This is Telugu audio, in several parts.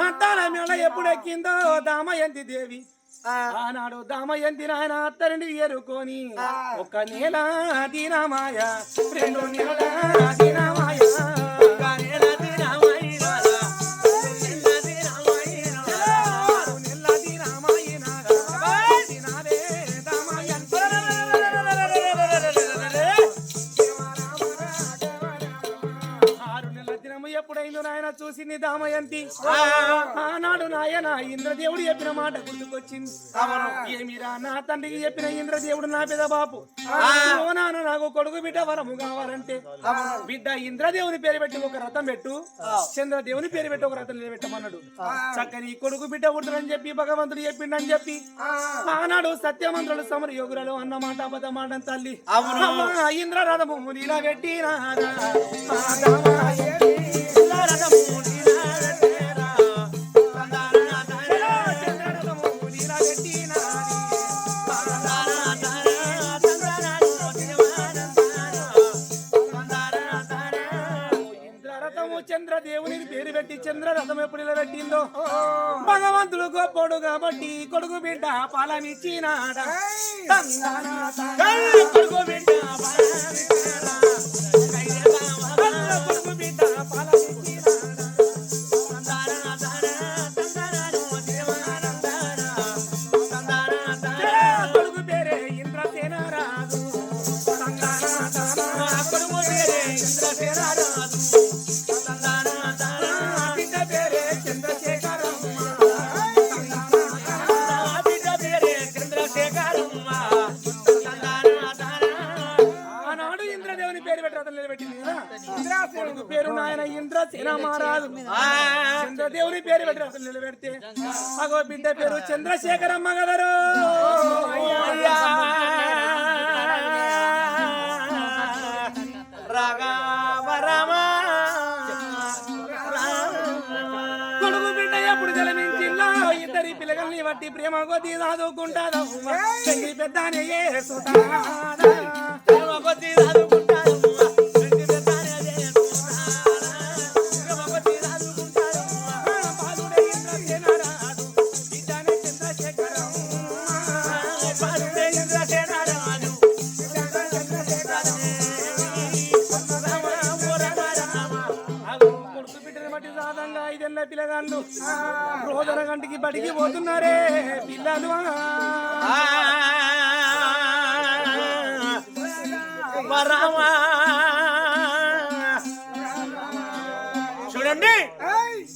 అద్దాల మేళ ఎప్పుడెక్కిందో దామయంతి దేవి? ఆనాడు దామయంతి నాయన అత్తరిని ఎరుకొని ఒక నెల దినమాయ రెండు నెలల దినమాయ ఎప్పుడైందో చూసింది దామయంతి. ఆనాడు నాయన ఇంద్రదేవుడు చెప్పిన మాట గుర్తుకొచ్చింది. ఏమిరా నా తండ్రికి చెప్పిన ఇంద్రదేవుడు నా పెద్ద బాపు. నాన్న నాకు కొడుకు బిడ్డ వరము కావాలంటే. బిడ్డ ఇంద్రదేవుని పేరు పెట్టి ఒక రథం పెట్టు. చంద్రదేవుని పేరు పెట్టి ఒక రథం నిలబెట్టమన్నాడు. చక్కని కొడుకు బిడ్డ పుడుతుందని చెప్పి భగవంతుడు చెప్పిండని చెప్పి. ఆనాడు సత్యమంత్రులు సమర యోగులలో అన్న మాట అబద్ధ మాట తల్లి. ఇంద్ర రథము నీలా దామాయంతి. రథము పేరు పెట్టి ఎప్పుడు నిలబెట్టిందో? భగవంతుడు గొప్పోడు కాబట్టి కొడుకు బిడ్డ పాలనిచ్చినాడ. బిడ్డ పేరు చంద్రశేఖరమ్మ గదరు కొడుకు బిడ్డ ఎప్పుడు జలమించిందో ఇద్దరి పిల్లగల్ని బట్టి ప్రేమ కొద్ది చదువుకుంటాదమ్మ చెల్లి పెద్ద కొద్ది చదువుకుంటానమ్మా. పిల్లగాళ్ళు రోజుల గంటికి బడికి పోతున్నారే పిల్లలు ఆ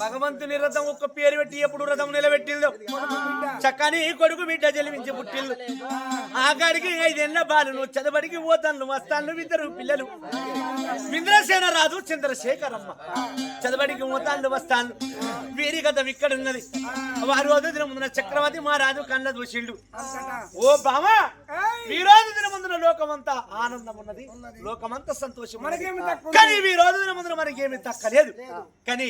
భగవంతుని రథం ఒక్క పేరు పెట్టి ఎప్పుడు రథం నిలబెట్టిందో చక్కని కొడుకు బిడ్డ జలిమించి పుట్టిల్లు. ఆఖరికి ఐదేళ్ళ బాలును చదబడికి పోతాను వస్తాను ఇద్దరు పిల్లలు. ఇంద్రసేన రాజు చంద్రశేఖరమ్మ. చదబడికి పోతాను వస్తాను వీరి కథం ఇక్కడ ఉన్నది వారు వదిలిన ముందున చక్రవర్తి మహారాజు కళ్ళ దూషిల్లు. ఓ బామా ఈ రోజు దిన ముందున లోకమంతా ఆనందం ఉన్నది లోకమంతా సంతోషం. కానీ ఈ రోజు దిన ముందున మనకి ఏమి దక్కలేదు కానీ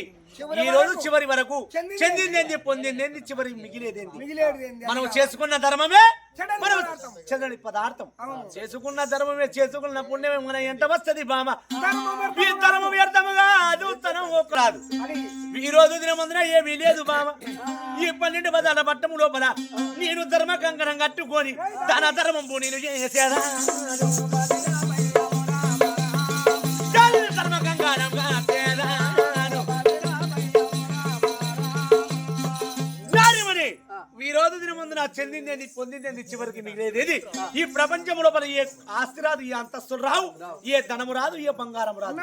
ఈ రోజు చివరి వరకు చెందిందేంది? పొందిందేంది? చివరి మిగిలేదేంది? మనం చేసుకున్న ధర్మమే? మనం చెందని పదార్థం. చేసుకున్న ధర్మమే చేసుకున్న పుణ్యమే మన ఎంట వస్తది బామ? ఈ ధర్మం వ్యర్థముగా అదుతనం రాదు ఈ రోజు దినమందున ఏమీ లేదు బామ. ఈ పన్నెండు పదాల పట్టము లోపల నేను ధర్మ కంకణం కట్టుకొని తన ధర్మం నేను చేసేదా రోజు దినమందున చెందిందేది పొందిందేది చివరికి మిగిలేదేది? ఈ ప్రపంచం లోపల ఏ ఆస్తి రాదు ఏ అంతస్తులు రావు ఏ ధనము రాదు ఏ బంగారం రాదు.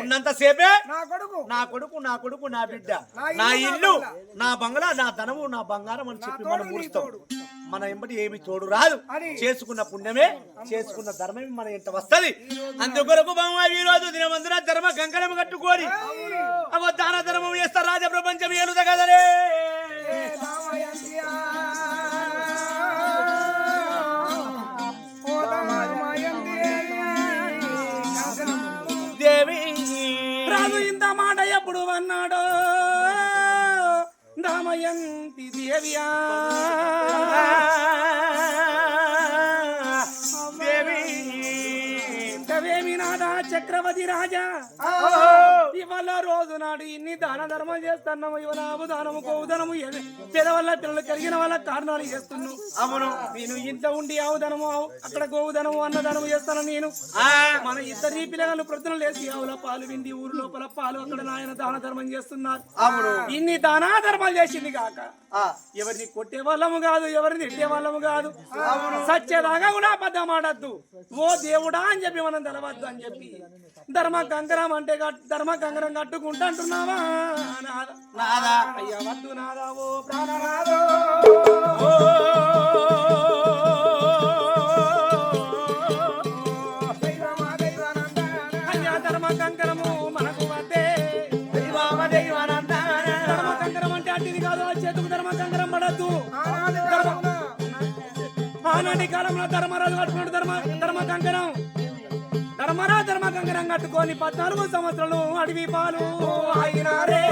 ఉన్నంత సేపే నా కొడుకు. నా కొడుకు నా కొడుకు నా బిడ్డ. నా ఇల్లు నా బంగ్లా. నా ధనము నా బంగారం అని చెప్పి మనం ముడుస్తాం. మన ఎంబటి ఏమి తోడు రాదు. చేసుకున్న పుణ్యమే చేసుకున్న ధర్మమే మన ఇంట వస్తది. అందుకొరకు బామ్మ ఈ రోజు దినమందున ధర్మ కంకణం కట్టుకోని అవో దాన ధర్మం చేస్తా రాజ ప్రపంచం ఏలుద కదలే దేవి. రాజు ఇంత మాట ఎప్పుడు అన్నాడో? దామయంతి దేవియా. చక్రవర్తి రాజా. ఇవాళ రోజు నాడు ఇన్ని దాన ధర్మాలు చేస్తున్నాము. ఇవాళ అవదానము గోదానము పెదవల్ల పిల్లలు కలిగిన వాళ్ళ కారణాలు చేస్తున్నావు అవును. నేను ఇంట్లో ఉండి ఆవు- అక్కడ గోవుదనము అన్నదానము చేస్తాను నేను. మన ఇద్దరి పిల్లగాళ్ళు ప్రొద్దున లేచి ఆవుల పాలు విండి ఊరు లోపల పాలు అక్కడ నాయన దాన ధర్మం చేస్తున్నారు. అవును. ఇన్ని దానా ధర్మాలు చేసింది కాక ఎవరిని కొట్టే వాళ్ళము కాదు ఎవరిని తిట్టే వాళ్ళము కాదు. సత్యదాకా కూడా అబద్ధం ఆడద్దు. ఓ దేవుడా అని చెప్పి మనం తెలవద్దు అని చెప్పి ధర్మ కంకరం అంటే ధర్మ కంకరం కట్టుకుంటా అంటున్నావా? నాద అయ్యా వద్దు నాదా ఓ ఆనాటి కాలంలో ధర్మరాజు కట్టుకున్నాడు ధర్మ ధర్మ కంకరం ధర్మరాధర్మ ధర్మ కట్టుకొని పద్నాలుగు సంవత్సరాలు అడవి పాలు అయినారే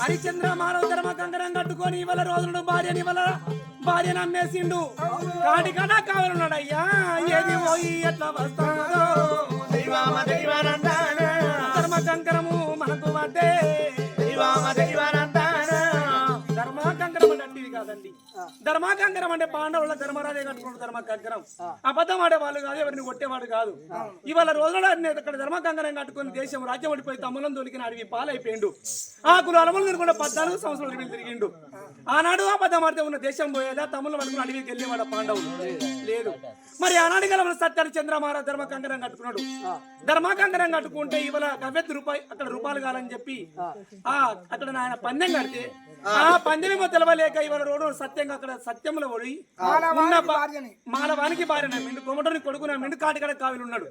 హరిచంద్ర మానవ ధర్మ కంకరం కట్టుకొని ఇవాళ రోజులు భార్యని ఇవాళ భార్యను అమ్మేసిండు కాటి కన్నా కావాలన్నాడు అయ్యా ఏది పోయి ఎట్లా వస్తాడో. దైవామ దైవానందాన. ధర్మ కంకరము మనకు వద్దే. Sim. ధర్మాకంకరం అంటే పాండవుల ధర్మరాజే కట్టుకున్నాడు ధర్మకంకరం అబద్ధం ఆడేవాళ్ళు కాదు ఎవరిని కొట్టేవాడు కాదు. ఇవాళ రోజుల్లో అన్ని అక్కడ ధర్మకంకరం కట్టుకుని దేశం రాజ్యం ఓడిపోయి తమ్ములను దొరికిన అడవి పాలైపోయిండు. ఆ కులాలములు తిరుగుండా పద్నాలుగు సంవత్సరాలు వీళ్ళు తిరిగిండు. ఆనాడు అబద్ధం ఆడితే ఉన్న దేశం పోయేదా? తమ్ముళ్ళు పడుకుని అడవికి వెళ్ళేవాడు పాండవులు లేదు. మరి ఆనాడు గల సత్యాన్ని చంద్రమార ధర్మకంకరం కట్టుకున్నాడు. ధర్మకంకరం కట్టుకుంటే ఇవాళ గవ్వెత్తు రూపాయి అక్కడ రూపాయలు కావాలని చెప్పి ఆ. అక్కడ ఆయన పందెం కడితే ఆ. పందెమేమో తెలవలేక ఇవాళ రోడ్డు సత్యంగా అక్కడ సత్యంలో పడి ఉన్న మానవానికి భార్య మిండు కొమటని కొడుకున మిండు కాటికడ కావిలు ఉన్నాడు.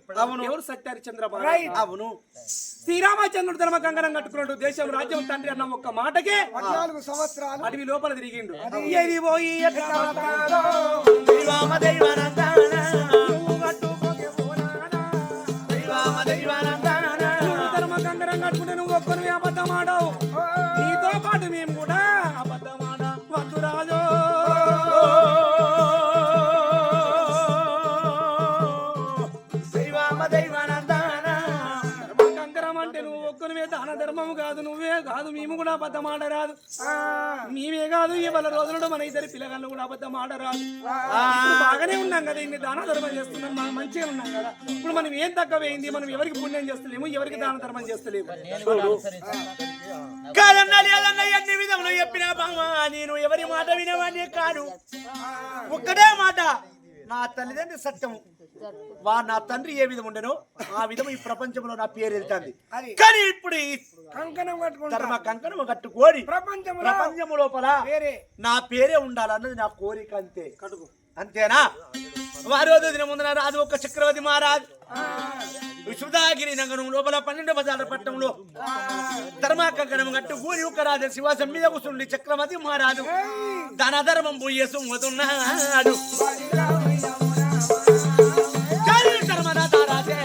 ఎవరు సత్యారి చంద్రబాబు? అవును. శ్రీరామచంద్రుడు ధర్మ కంకణం కట్టుకున్నాడు. దేశం రాజ్యం తండ్రి అన్న ఒక్క మాటకే పద్నాలుగు సంవత్సరాలు. అడవి లోపల తిరిగిండు. ఏది పోయి ఎట్లా వస్తాడో, దైవామ దైవానందాన. నువ్వు పోనాడా. దాన ధర్మము కాదు నువ్వే కాదు మేము కూడా అబద్ధం ఆడరాదు మేమే కాదు ఇవాళ రోజులలో మన ఇద్దరి పిల్లగాళ్ళు కూడా అబద్ధం ఆడరాదు బాగానే ఉన్నాం కదా ఇన్ని దాన ధర్మం చేస్తున్నాం మనం మంచిగా ఉన్నాం కదా. ఇప్పుడు మనం ఏం తక్కువైంది మనం ఎవరికి పుణ్యం చేస్తలేము ఎవరికి దాన ధర్మం చేస్తలేము. కాదన్నా లేదన్నా ఎన్ని విధములు చెప్పిన బామ్మ నేను ఎవరి మాట వినవాడిని కాదు. ఒక్కటే మాట. నా తల్లిదండ్రి సత్యము వా నా తండ్రి ఏ విధం ఉండేనో ఆ విధము ఈ ప్రపంచంలో నా పేరు వెళ్తాంది అది. కానీ ఇప్పుడు ఈ కంకణం కట్టుకుంటా. ధర్మ కంకణము కట్టుకోని ప్రపంచంలో ప్రపంచము లోపల వేరే. నా పేరే ఉండాలన్నది నా కోరిక అంతే. కడుగు అంతేనా? వారో దిన ముందున రాజు ఒక చక్రవర్తి మహారాజు. విశ్వదాగిరి నగరం లోపల పన్నెండు బజార్ల పట్టణంలో ధర్మాకంకణం కట్టు ఊరి ఒక రాజు శివాసం మీద కూర్చుండి చక్రవర్తి మహారాజు. ధన ధర్మం పోయేసు సుమ్మతున్నాడు ధర్మ ధర్మనాథ రాజే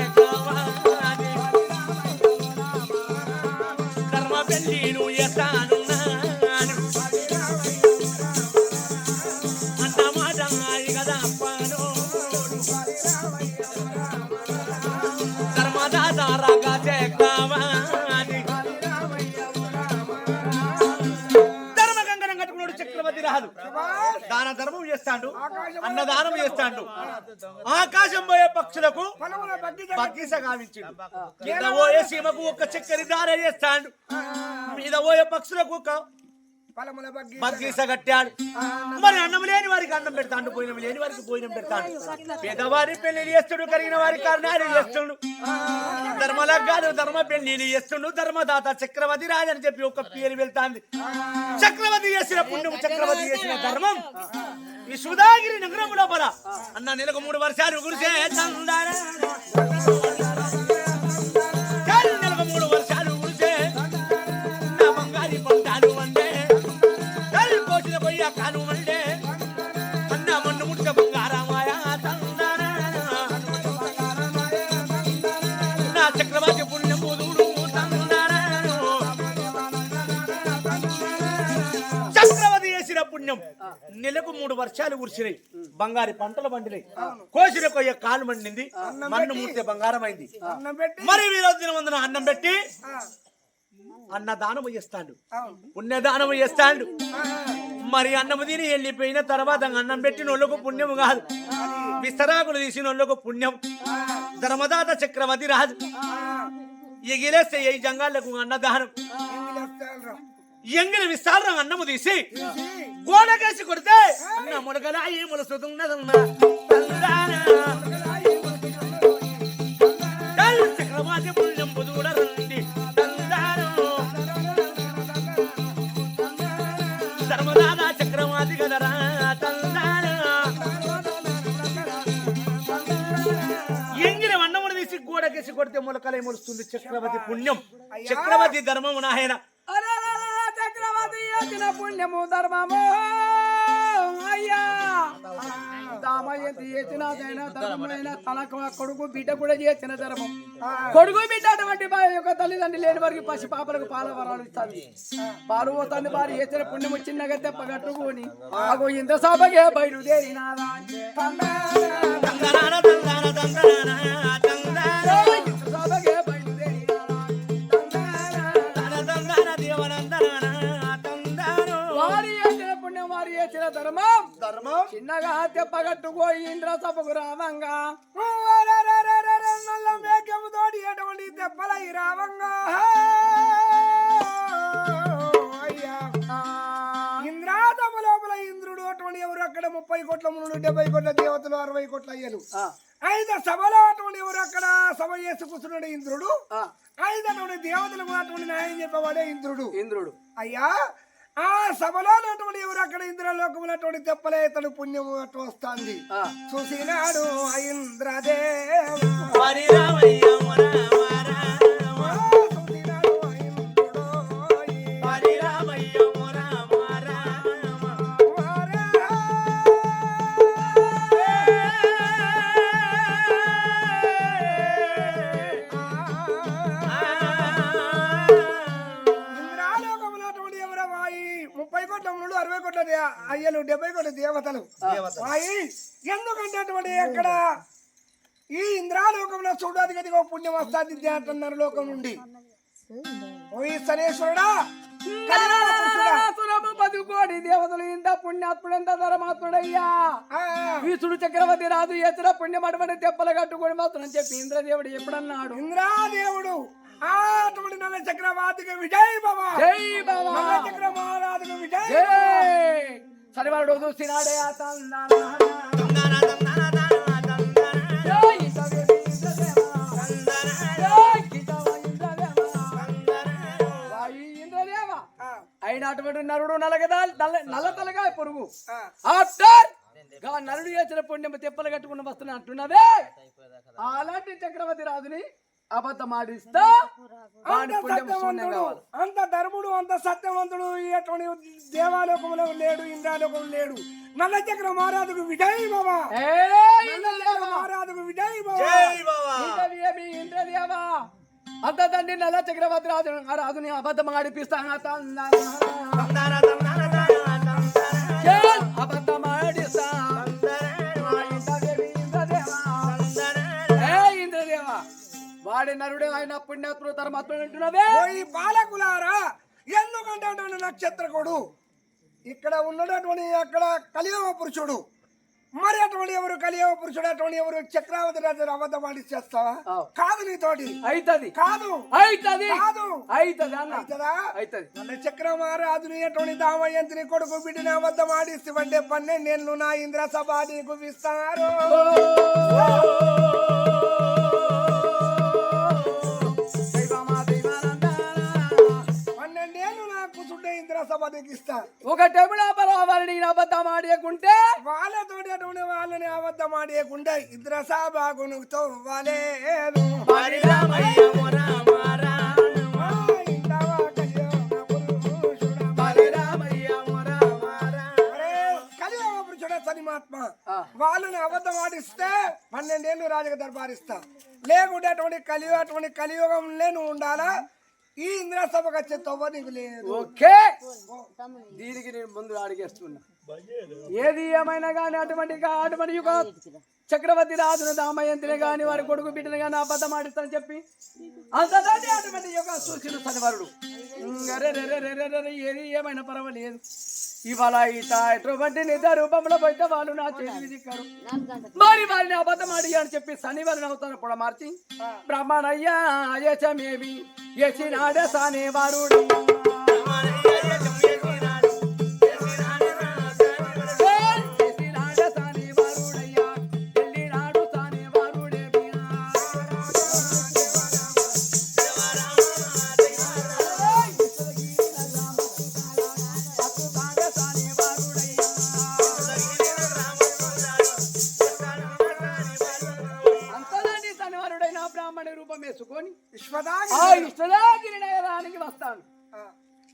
ధర్మం చేస్తాడు అన్నదానం చేస్తాడు. ఆకాశం పోయే పక్షులకు గావించిండు. కింద పోయే సీమకు ఒక చక్కెర దార చేస్తాడు. మీద పోయే పక్షులకు ఒక కట్టాడు మరి అన్నం లేని వారికి అన్నం పెడతాడు పోయినం లేని వారికి పోయినం పెడతాడు పేదవారి పెళ్ళి చేస్తుడు కలిగిన వారి కారణాలు చేస్తుండు. ధర్మలగ్గాలు ధర్మ పెళ్ళి చేస్తుండు ధర్మదాత చక్రవర్తి రాజని చెప్పి ఒక పేరు వెళ్తాంది. చక్రవర్తి చేసిన పుణ్యం చక్రవర్తి చేసిన ధర్మం. ఈ సుధాగిరి నగరం లోపల అన్న నెలకు మూడు వర్షాలు కురిసే చందన. మూడు వర్షాలు కురిసినాయి. బంగారు పంటలు పండినాయి. కోసిన కొయ్య కాలు మండింది. మన్ను మూర్తి బంగారం అయింది మరి వీరోజు దినమందున అన్నం పెట్టి ఆ, అన్న దానము చేస్తాడు. అవును. పుణ్యదానము చేస్తాడు. మరి అన్నము తిని వెళ్ళిపోయిన తర్వాత అన్నం పెట్టిన వాళ్ళకు పుణ్యము కాదు. విస్తరాకులు తీసిన వాళ్ళకు పుణ్యం. ధర్మదాత చక్రవర్తి రాజు. ఆ, ఎగిలేస్తే ఈ జంగాలకు అన్నదానం. ఎంగిలి విస్తారం అన్నము తీసి గోడకేసి కొడితే అన్న ముడగల ఈ ములసుతున్నదన్న చక్రవర్తి పుణ్యం తందారా ఎంగిన వన్నమును తీసి గోడకేసి కొడితే మొలకలే మొలుస్తుంది చక్రవర్తి పుణ్యం. చక్రవర్తి ధర్మము నాయన. వచ్చిన పుణ్యము ధర్మము అయ్యా దామయంతి చేసిన ధర్మమైన తనకు కొడుకు బిడ్డ కూడా చేసిన ధర్మం కొడుకు బిడ్డ అటువంటి యొక్క తల్లిదండ్రి లేని వారికి పసి పాపలకు పాల వరాలు ఇస్తాను పాలు పోతుంది వారు చేసిన పుణ్యము చిన్నగా పగట్టుకొని మాకు ఇంత సభగే బయలుదేరినారా ధర్మం. ధర్మం. చిన్నగా తెప్పగట్టుకోయి ఇంద్ర సభకు రావంగా. మేఘముతోటి ఎటువంటి దెబ్బలై రావంగా? అయ్యా. ఇంద్రాదము లోపల ఇంద్రుడు అటువంటి ఎవరు? అక్కడ ముప్పై కోట్ల మునులు డెబ్బై కోట్ల దేవతలు అరవై కోట్ల అయ్యలు. ఐదు సభలో అటువంటి ఎవరు? అక్కడ సభ చేసి కూర్చున్నాడు ఇంద్రుడు. ఐదు అటువంటి దేవతలకు అటువంటి న్యాయం చెప్పవాడే ఇంద్రుడు. ఇంద్రుడు. అయ్యా ఆ సభలో అటువంటి ఎవరు? అక్కడ ఇంద్రలోకములు అటువంటి తెప్పలే తను పుణ్యము అటు వస్తాంది. ఆ. చూసినాడు ఆ ఇంద్రదేవ అరవై కోట్ల అయ్యలు డెబ్బై కోట్ల దేవతలు. ఎందుకంటే అటువంటి ఎక్కడ ఈ ఇంద్రాలోకంలో చూడడానికి ఒక పుణ్యం వస్తుంది అంటున్నారు లోకం నుండి. ఓ ఈ శనేశ్వరుడా కళ్యాణ పురుషుడా. సురభ పదుకోడి దేవతలు ఇంత పుణ్యాత్ముడు ఎంత ధర్మాత్ముడయ్యా. వీసుడు చక్రవర్తి రాజు ఎత్తున పుణ్యం అటువంటి తెప్పలు కట్టుకొని మాత్రం చెప్పి ఇంద్రదేవుడు ఎప్పుడన్నాడు? ఇంద్రాదేవుడు. అటువంటి నల్ల చక్రవర్తికి విజయ్ బాబా జై బాబా నల్ల చక్ర మహారాజుకు విజయ్ జై సరివాడు చూసినాడే ఆ తందాన. తందన తందన తందన తందన జై సగరి ఇంద్రదేవా. జై కితవ ఇంద్రదేవా. వాయి ఇంద్రదేవా. ఆ, అయినటువంటి నరుడు నలగదా నల్ల తలగా పురుగు. ఆఫ్టర్గా నరుడు చేసిన పుణ్యం తెప్పలు కట్టుకుని వస్తున్నా అంటున్నదే అలాంటి చక్రవర్తి రాజుని అబద్ధం ఆడిస్తా వాడి అంత పుణ్యం శూన్యం సత్యవంతుడు కావాలి అంత ధర్ముడు అంత సత్యవంతుడు ఈ అటువంటి దేవాలోకంలో లేడు ఇంద్రాలోకంలో లేడు నల్ల చక్ర మహారాజుకు విజయ్ బాబా! మహారాజుకు విజయ్ బాబా ఇంద్రదేవి, ఇంద్రదేవా! అంత తండ్రి నల్ల చక్రవర్తి రాజు ఆ రాజుని అబద్ధం ఆడిపిస్తా వాడి నరుడే ఆయన పుణ్యాత్ముడు ధర్మాత్ముడు అంటున్నవే ఈ బాలకులారా ఎందుకంటే అటువంటి నక్షత్రకుడు ఇక్కడ ఉన్నటువంటి అక్కడ కలియుగ పురుషుడు. మరి అటువంటి ఎవరు కలియుగ పురుషుడు అటువంటి ఎవరు చక్రావతి రాజు అబద్ధం ఆడి చేస్తావా. కాదు నీతోటి. అయితది. కాదు. అయితది. కాదు. అయితది అన్న. అవుతుందా అయితది. నల్ల చక్రమహారాజుని ఎటువంటి దామయంత్రి కొడుకు బిడ్డని అబద్ధం ఆడిస్తే పన్నెండేళ్ళు నా ఇంద్ర సభ నీకు ఇస్తారు. ఇంద్ర సభ నీకు ఇస్తా ఒక టెబుల్ వారిని అబద్ధం ఆడేకుంటే వాళ్ళతోటి అటువంటి వాళ్ళని అబద్ధం ఆడేయకుండా ఇంద్ర సభ కొనుకుతో వాళ్ళేదు హరి రామయ్య రామ రామ ఆ ఇంద్రవా కళ్యాణ పురుషుడా. హరి రామయ్య రామ రామ అరే, కలియుగ పురుషుడే సనిమాత్మ ఆ. వాళ్ళని అబద్ధం ఆడిస్తే పన్నెండేళ్ళు రాజుగా దర్బారిస్తా. లేకుంటే అటువంటి కలియుగ అటువంటి కలియుగంలో నువ్వు ఉండాలా? ఈ ఇంద్ర సభకు వచ్చే తవ్వ నీకు లేదు. ఓకే. దీనికి నేను ముందు అడిగేస్తున్నా. ఏది ఏమైనా కానీ అటువంటి అటువంటి యొక్క చక్రవర్తి రాజును దామయంతిని గాని వారి కొడుకు బిడ్డని గాని అబద్ధం ఆడిస్తానని చెప్పి అంతదాన్ని అటువంటి యొక్క సూచన రే, ఏది ఏమైనా పర్వాలేదు. ఇవాళ ఇట ఎటువంటి నిజ రూపంలో పోతే వాళ్ళు నా చేతికి దిక్కారు మరి వారిని అబద్ధం ఆడి అని చెప్పి శనివారం అవుతాను కూడా మార్చి బ్రహ్మణయ్యా యశమేవి యశినాడ సానే వారుడు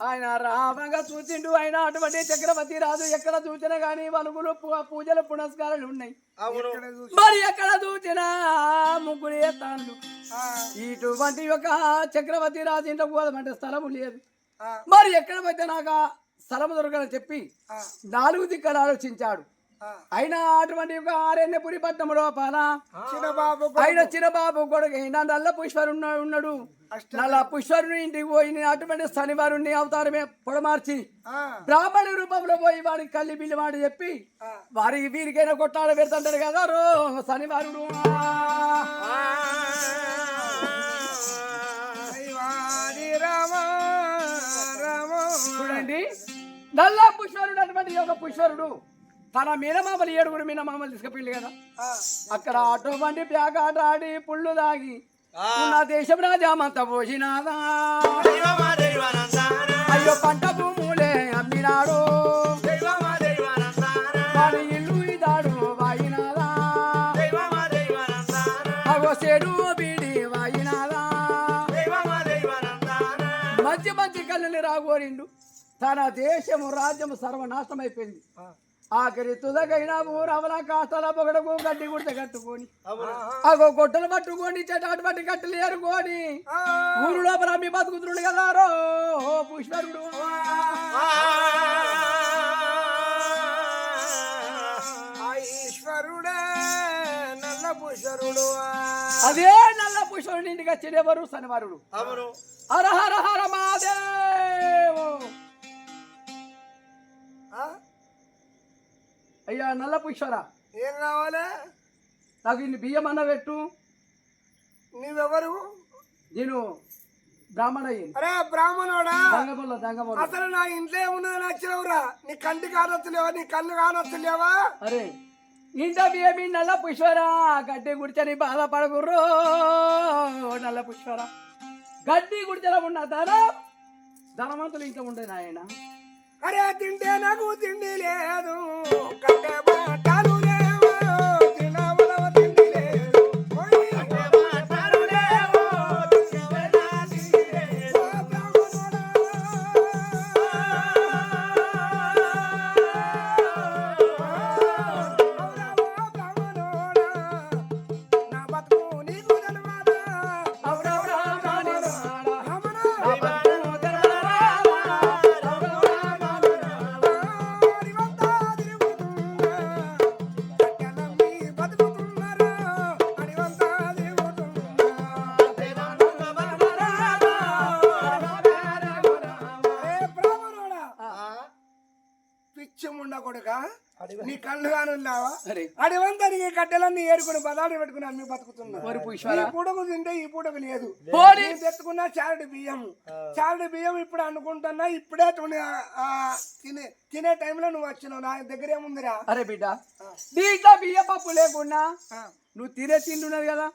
ఆయన రామంగా చూచిండు ఆయన అటువంటి చక్రవర్తి రాజు ఎక్కడ చూసినా గానీ వలుగులు పూ- పూజలు పునస్కారాలు ఉన్నాయి. మరి ఎక్కడ చూసినా ముగ్గురు ఎత్తాను ఇటువంటి ఒక చక్రవర్తి రాజు ఇంట్లో పోదామంటే స్థలము లేదు. మరి ఎక్కడ పోతే నాకు స్థలము దొరకని చెప్పి నాలుగు దిక్కలు ఆలోచించాడు. అయినా అటువంటి ఒక ఆరణ్యపురి పట్టణం లోపల చిన్నబాబు ఆయన చిరబాబు కొడుకు అయినా నల్ల పుష్పరు ఉన్నాడు. నల్ల పుష్పరుని ఇంటికి పోయి నేను అటువంటి శనివారుని అవతారమే పొడమార్చి. బ్రాహ్మణ రూపంలో పోయి వాడికి కల్లి బిల్లి మాట చెప్పి వారికి వీరికైనా కొట్టాడ పెడుతుంటాడు కదా రో శనివారుడు చూడండి. నల్ల పుష్పరుడు అటువంటి ఒక పుష్పరుడు తన మీనమామలు ఏడుగురు మీనమామలు తీసుకుపోయింది కదా. అక్కడ అటువంటి బ్యాగ్ ఆట ఆడి పుళ్ళు దాగి ఉన్న దేశం రాజామంతా పోసినాదా అయ్యో పంట భూములే అమ్మినాడు. వాడి ఇల్లు ఇదాడు వాయినాదా అగో చెడు బీడి వాయినాదా మంచి మంచి కళ్ళని రాగోరిండు. తన దేశము రాజ్యము సర్వనాశనం అయిపోయింది ఆఖరి తుదగైన ఊరవల కాస్తల పొగడకు గడ్డి గుడిత కట్టుకొని. అగో గొడ్డలు పట్టుకొని చెటాటు పట్టి కట్టలు ఏరుకొని. ఊరు లోపల మీ బతుకుతున్నాడు కదా రో పుష్పరుడు అదే నల్ల పుష్పరుడు ఇంటికి వచ్చేవారు శనివారుడు అవును. హర హర అయ్యా నల్ల పుష్పరా. ఏం కావాలి? నాకు ఇన్ని బియ్యం అన్న పెట్టు. నీవెవరు? నేను బ్రాహ్మణ అయ్యింది అరే బ్రాహ్మణోడా? దంగబొల్ల దంగబొల్ల అసలు నా ఇంట్లో ఏమున్నది నచ్చినవురా? నీ కంటి కానొచ్చలేవా? నీ కళ్ళు కానొచ్చలేవా? అరే ఇంత బియ్యం నల్ల పుష్పరా? గడ్డి గుడిచని బాధపడకుర్రో? నల్ల పుష్పరా. గడ్డి గుడిచల ఉన్న ధనం ధనవంతులు ఇంకా ఉండే నాయన. అరే తింటే నాకు తిండి లేదు. కట్టబా అడివంతా నీ కట్టెలన్నీ ఏరుకుని బదాలు పెట్టుకుని అమ్మి బతుకుతున్నా ఈ పూటకు తింటే ఈ పూటకు లేదు. తెచ్చుకున్న చారడి బియ్యం. చారడి బియ్యం ఇప్పుడు అనుకుంటున్నా ఇప్పుడే తుని- ఆ, తినే తినే టైంలో నువ్వు వచ్చినావు. నా దగ్గర ఏముందిరా? అరే బిడ్డ దీంట్లో బియ్య పప్పు ఆ. నువ్వు తినే తింటున్నది కదా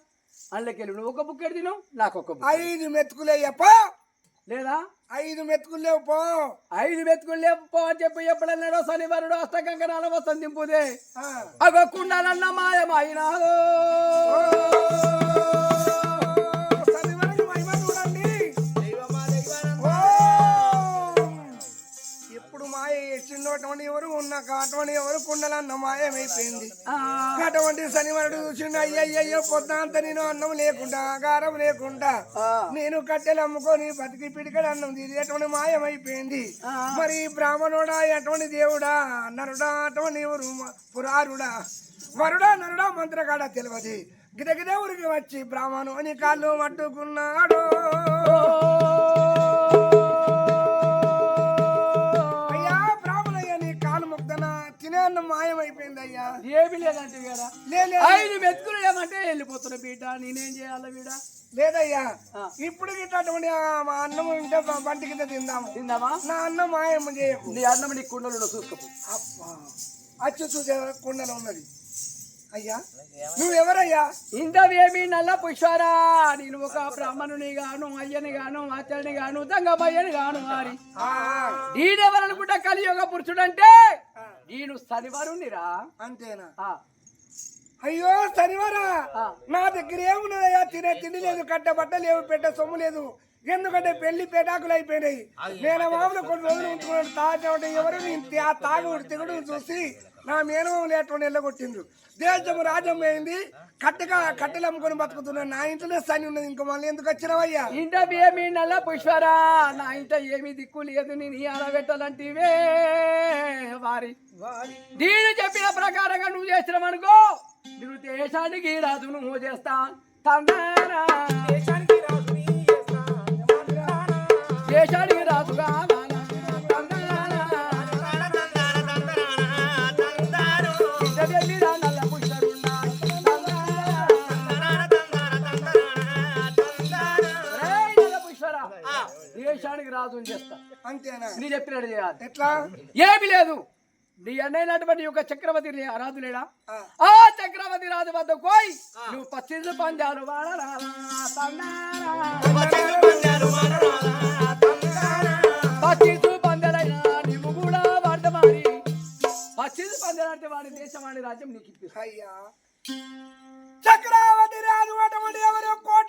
అందులోకెళ్ళి నువ్వు ఒక బుక్ తిను నాకు ఒక బుక్ ఐదు మెతుకులే పో లేదా? ఐదు మెతుకులు లేవు పో. ఐదు మెతుకులు లేపో అని చెప్పి ఎప్పుడన్నాడో శనివారుడు అష్టకంకణాల వస్తం దింపుదే. ఆ. అగో కుండాలన్న మాయమైనాదో చిన్నటువంటి ఎవరు? ఉన్న కాటువంటి ఎవరు? కుండలన్న మాయమే అయిపోయింది ఆ, అటువంటి శనివారుడు చూసిండు అయ్యయ్యో పొద్దంత నేను అన్నం లేకుండా ఆగారం లేకుండా. నేను కట్టెలు అమ్ముకొని బతికి పిడికడ అన్నం తీసి ఎటువంటి మాయమైపోయింది. మరి బ్రాహ్మణుడా ఎటువంటి దేవుడా నరుడా అటువంటి ఎవరు? పురారుడా. వరుడా నరుడా మంత్రగాడా తెలియదు. గిదగిద ఊరికి వచ్చి బ్రాహ్మణుని కాళ్ళు మట్టుకున్నాడు. మాయమైపోయింది అయ్యా ఏమీ లేదంటే కదా లే ఐదు మెతుకులు ఏమంటే వెళ్ళిపోతున్నా బీట నేనేం చేయాలి బీడ లేదయ్యా. ఇప్పుడు ఇట్లాంటి మా అన్నం ఉంటే బంటి కింద తిందాము. తిందామా? నా అన్నం మాయమ్మ చేయకు. నీ అన్నం నీ కుండలు చూసుకోపు అబ్బా. అచ్చు చూసే కుండలో ఉన్నది. అయ్యా నువ్వెవరయ్యా? ఇంతవేమి నల్ల పుష్పారా? నేను ఒక బ్రాహ్మణుని గాను అయ్యని గాను ఆచరణి గాను దంగమయ్యని గాను వారి ఈడెవరనుకుంటా కలియుగ పురుషుడంటే నేను శనివారునిరా అంతేనా? ఆ, అయ్యో శనివారా. నా దగ్గర ఏమున్నదయ్యా? తినే తిండి లేదు కట్ట బట్ట లేవు పెట్ట సొమ్ము లేదు. ఎందుకంటే పెళ్ళి పేటాకులు అయిపోయినాయి. నేను మామూలు కొన్ని రోజులు ఉంచుకున్నాను. తాగడం ఎవరు? ఆ తాగుడు తిగుడు చూసి నా మేనమామ లేటువంటి వెళ్ళగొట్టిండ్రు దేశం రాజ్యం అయింది కట్టగా కట్టెలు అమ్ముకొని బతుకుతున్నాను నా ఇంట్లోనే సని ఉన్నది ఇంకో మళ్ళీ ఎందుకు వచ్చినావయ్యా? ఇంతవేమి నల్ల పుష్పారా? నా ఇంట ఏమి దిక్కు లేదు నేను ఆడబెట్టాలంటివే వారి. నేను చెప్పిన ప్రకారంగా నువ్వు చేసినావనుకో నువ్వు దేశానికి రాదు నువ్వు చేస్తా. తందారా దేశానికి రాజు అంతేనా? నీ చెప్పినట్టు చేయాలి. ఎట్లా? ఏమి లేదు. నీ అన్నైనటువంటి ఒక చక్రవర్తి రే- రాజు లేడా? ఆ. చక్రవర్తి రాజు వద్ద పోయి నువ్వు పచ్చిళ్ళు పంజాలు వాడరా పచ్చిళ్ళు పందెలైనా నువ్వు కూడా వాడమారి పచ్చిళ్ళు పందెలంటే వాడి దేశం వాడి రాజ్యం నీకు అయ్యా. చక్రవర్తి రాజు అటువంటి ఎవరు? కోట